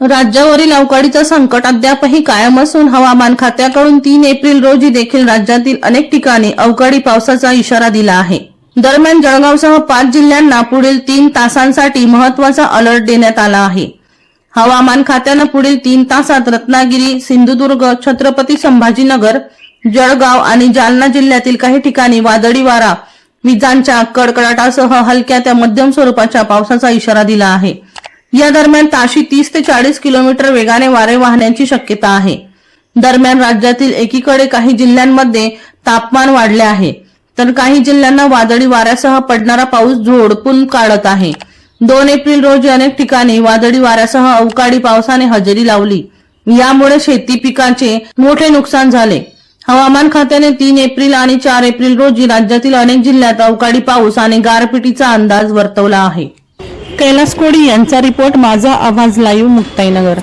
राज्यावरील अवकाळीचं संकट अद्यापही कायम असून हवामान खात्याकडून तीन एप्रिल रोजी देखील राज्यातील अनेक ठिकाणी अवकाळी पावसाचा इशारा दिला आहे. दरम्यान जळगावसह पाच जिल्ह्यांना पुढील तीन तासांसाठी महत्त्वाचा अलर्ट देण्यात आला आहे. हवामान खात्यानं पुढील तीन तासात रत्नागिरी सिंधुदुर्ग छत्रपती संभाजीनगर जळगाव आणि जालना जिल्ह्यातील काही ठिकाणी वादळी वारा विजांच्या कडकडाटासह हलक्या त्या मध्यम स्वरूपाच्या पावसाचा इशारा दिला आहे. या दरम्यान ताशी तीस ते चाळीस किलोमीटर वेगाने वारे वाहण्याची शक्यता आहे. दरम्यान राज्यातील एकीकडे काही जिल्ह्यांमध्ये तापमान वाढले आहे तर काही जिल्ह्यांना वादळी वाऱ्यासह पडणारा पाऊस झोडपून काढत आहे. दोन एप्रिल रोजी अनेक ठिकाणी वादळी वाऱ्यासह अवकाळी पावसाने हजेरी लावली. यामुळे शेती पिकाचे मोठे नुकसान झाले. हवामान खात्याने तीन एप्रिल आणि चार एप्रिल रोजी राज्यातील अनेक जिल्ह्यात अवकाळी पाऊस आणि गारपिटीचा अंदाज वर्तवला आहे. कैलास कोडी यांचा रिपोर्ट माझा आवाज लाईव्ह मुक्ताईनगर.